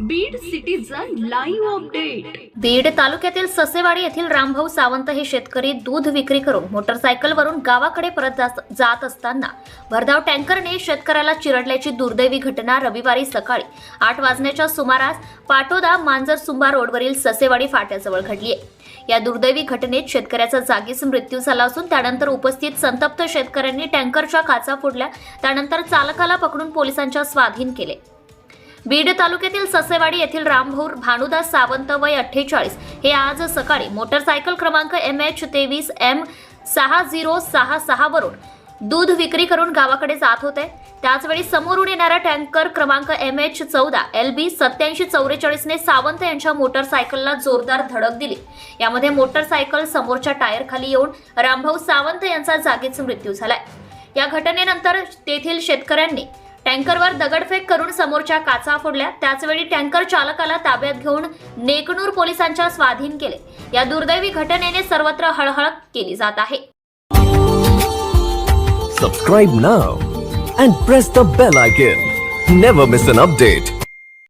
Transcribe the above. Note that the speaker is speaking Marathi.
Beed citizen live update Beed तालुक्यातील ससेवाडी येथील रामभाऊ सावंत हे शेतकरी दूध विक्री करून मोटरसायकलवरून गावाकडे परत जात- जात असताना भरधाव टँकरने शेतकऱ्याला चिरडल्याची दुर्दैवी घटना रविवारी सकाळी आठ वाजण्याच्या सुमारास पाटोदा मांजर सुंबा रोडवरील ससेवाडी फाट्याजवळ घडली आहे. या दुर्दैवी घटनेत शेतकऱ्याचा जागीच मृत्यू झाला असून त्यानंतर उपस्थित संतप्त शेतकऱ्यांनी टँकरच्या काचा फोडल्या त्यानंतर चालकाला पकडून पोलिसांच्या स्वाधीन केले. बीड तालुक्यातील ससेवाडी येथील रामभाऊ भानुदास सावंत वय अठ्ठेचाळीस. हे आज सकाळी मोटरसायकल क्रमांक एम एच तेवीस एम सहा झिरो सहा सहा वरून दूध विक्री करून गावाकडे जात होते. त्याचवेळी समोरून येणारा टँकर क्रमांक एम एच चौदा एल बी सत्याऐंशी चौवेचाळीसने सावंत यांच्या मोटरसायकलला जोरदार धडक दिली. यामध्ये मोटरसायकल समोरच्या टायर खाली येऊन रामभाऊ सावंत यांचा जागीच मृत्यू झालाय. या घटनेनंतर तेथील शेतकऱ्यांनी टँकरवर दगडफेक करून समोरच्या काचा फोडल्या. त्याचवेळी टँकर चालकाला ताब्यात घेऊन नेकनूर पोलिसांच्या स्वाधीन केले. या दुर्दैवी घटनेने सर्वत्र हळहळ केली जात आहे. Subscribe now and press the bell icon never miss an update